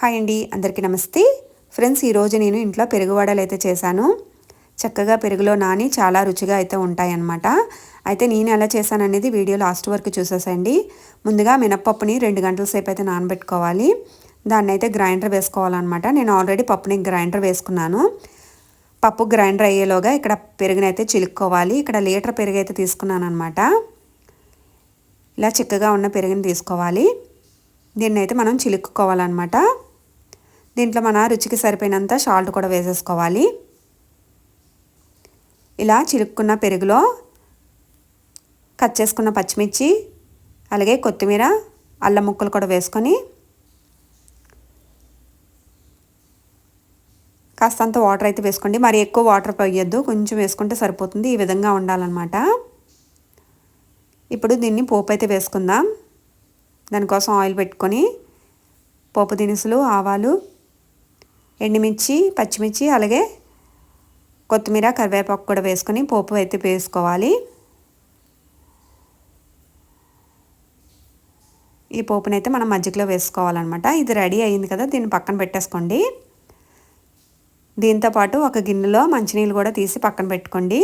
Hi అండి అందరికీ నమస్తే. ఫ్రెండ్స్ ఈరోజు నేను ఇంట్లో పెరుగు వడలు అయితే చేశాను. చక్కగా పెరుగులో నాని చాలా రుచిగా అయితే ఉంటాయన్నమాట. అయితే నేను ఎలా చేశాను అనేది వీడియో లాస్ట్ వరకు చూసేసండి ముందుగా మినప్పప్పుని రెండు గంటల సేపు అయితే నానబెట్టుకోవాలి. దాన్ని అయితే గ్రైండర్ వేసుకోవాలన్నమాట. నేను ఆల్రెడీ పప్పుని గ్రైండర్ వేసుకున్నాను. పప్పు గ్రైండర్ అయ్యేలోగా ఇక్కడ పెరుగునైతే చిలుక్కోవాలి. ఇక్కడ లీటర్ పెరుగు అయితే తీసుకున్నాను అనమాట ఇలా చిక్కగా ఉన్న పెరుగుని తీసుకోవాలి. దీన్ని అయితే మనం చిలుక్కోవాలన్నమాట. దీంట్లో మన రుచికి సరిపోయినంత సాల్ట్ కూడా వేసేసుకోవాలి. ఇలా చిలుక్కున్న పెరుగులో కట్ చేసుకున్న పచ్చిమిర్చి అలాగే కొత్తిమీర అల్లం ముక్కలు కూడా వేసుకొని కాస్తంత వాటర్ అయితే వేసుకోండి. మరి ఎక్కువ వాటర్ పోయొద్దు కొంచెం వేసుకుంటే సరిపోతుంది. ఈ విధంగా ఉండాలన్నమాట. ఇప్పుడు దీన్ని పోపు అయితే వేసుకుందాం. దానికోసం ఆయిల్ పెట్టుకొని పోపు దినుసులు ఆవాలు ఎండుమిర్చి పచ్చిమిర్చి అలాగే కొత్తిమీర కరివేపాకు కూడా వేసుకొని పోపు అయితే వేసుకోవాలి. ఈ పోపునైతే మనం మజ్జిగలో వేసుకోవాలన్నమాట. ఇది రెడీ అయింది కదా దీన్ని పక్కన పెట్టేసుకోండి. దీంతోపాటు ఒక గిన్నెలో మంచినీళ్ళు కూడా తీసి పక్కన పెట్టుకోండి.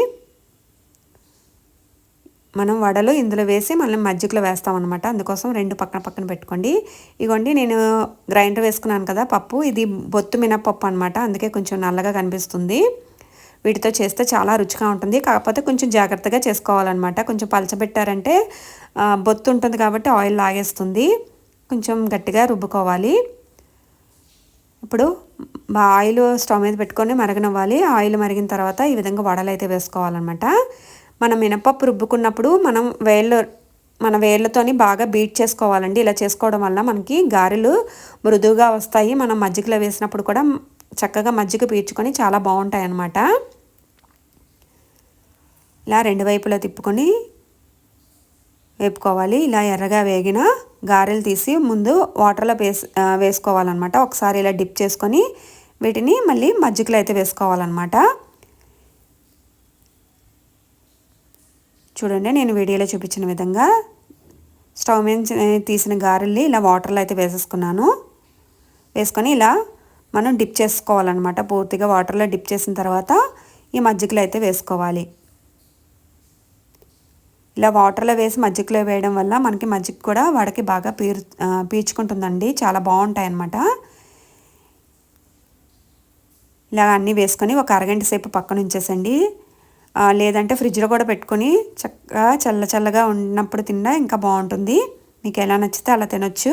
మనం వడలు ఇందులో వేసి మళ్ళీ మజ్జిగలో వేస్తాం అనమాట అందుకోసం రెండు పక్కన పక్కన పెట్టుకోండి. ఇగోండి నేను గ్రైండర్ వేసుకున్నాను కదా పప్పు. ఇది బొత్తు మినపప్పు అనమాట అందుకే కొంచెం నల్లగా కనిపిస్తుంది. వీటితో చేస్తే చాలా రుచిగా ఉంటుంది. కాకపోతే కొంచెం జాగ్రత్తగా చేసుకోవాలన్నమాట. కొంచెం పలచబెట్టారంటే బొత్తు ఉంటుంది కాబట్టి ఆయిల్ లాగేస్తుంది. కొంచెం గట్టిగా రుబ్బుకోవాలి. ఇప్పుడు ఆయిల్ స్టవ్ మీద పెట్టుకొని మరగనివ్వాలి. ఆయిల్ మరిగిన తర్వాత ఈ విధంగా వడలు అయితే వేసుకోవాలన్నమాట. మనం మినపప్పు రుబ్బుకున్నప్పుడు మనం వేళ్ళు మన వేళ్ళతోని బాగా బీట్ చేసుకోవాలండి. ఇలా చేసుకోవడం వల్ల మనకి గారెలు మృదువుగా వస్తాయి. మనం మజ్జిగలో వేసినప్పుడు కూడా చక్కగా మజ్జిగ పీల్చుకొని చాలా బాగుంటాయి అన్నమాట ఇలా రెండు వైపులా తిప్పుకొని వేపుకోవాలి. ఇలా ఎర్రగా వేగిన గారెలు తీసి ముందు వాటర్లో వేస్ వేసుకోవాలన్నమాట. ఒకసారి ఇలా డిప్ చేసుకొని వీటిని మళ్ళీ మజ్జిగలో అయితే వేసుకోవాలన్నమాట. చూడండి నేను వీడియోలో చూపించిన విధంగా స్టవ్ మీద తీసిన గారెల్ని ఇలా వాటర్లో అయితే వేసేసుకున్నాను. వేసుకొని ఇలా మనం డిప్ చేసుకోవాలన్నమాట. పూర్తిగా వాటర్లో డిప్ చేసిన తర్వాత ఈ మజ్జిగలో అయితే వేసుకోవాలి. ఇలా వాటర్లో వేసి మజ్జిగలో వేయడం వల్ల మనకి మజ్జిగ కూడా వాడికి బాగా పీరు పీల్చుకుంటుందండి. చాలా బాగుంటాయి అన్నమాట ఇలా అన్నీ వేసుకొని ఒక అరగంట సేపు పక్కన ఉంచేసండి లేదంటే ఫ్రిడ్జ్లో కూడా పెట్టుకొని చక్కగా చల్ల చల్లగా ఉన్నప్పుడు తిన్నా ఇంకా బాగుంటుంది. మీకు ఎలా నచ్చితే అలా తినొచ్చు.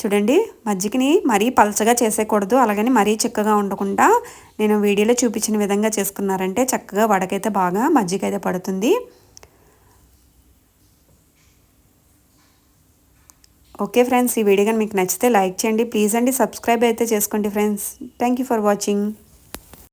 చూడండి మజ్జిగని మరీ పలచగా చేసేయకూడదు. అలాగని మరీ చిక్కగా ఉండకుండా నేను వీడియోలో చూపించిన విధంగా చేసుకున్నారంటే చక్కగా వడకైతే బాగా మజ్జిగ అయితే పడుతుంది. ఓకే ఫ్రెండ్స్ ఈ వీడియో కానీ మీకు నచ్చితే లైక్ చేయండి. ప్లీజ్ అండి సబ్స్క్రైబ్ అయితే చేసుకోండి ఫ్రెండ్స్. Thank for watching.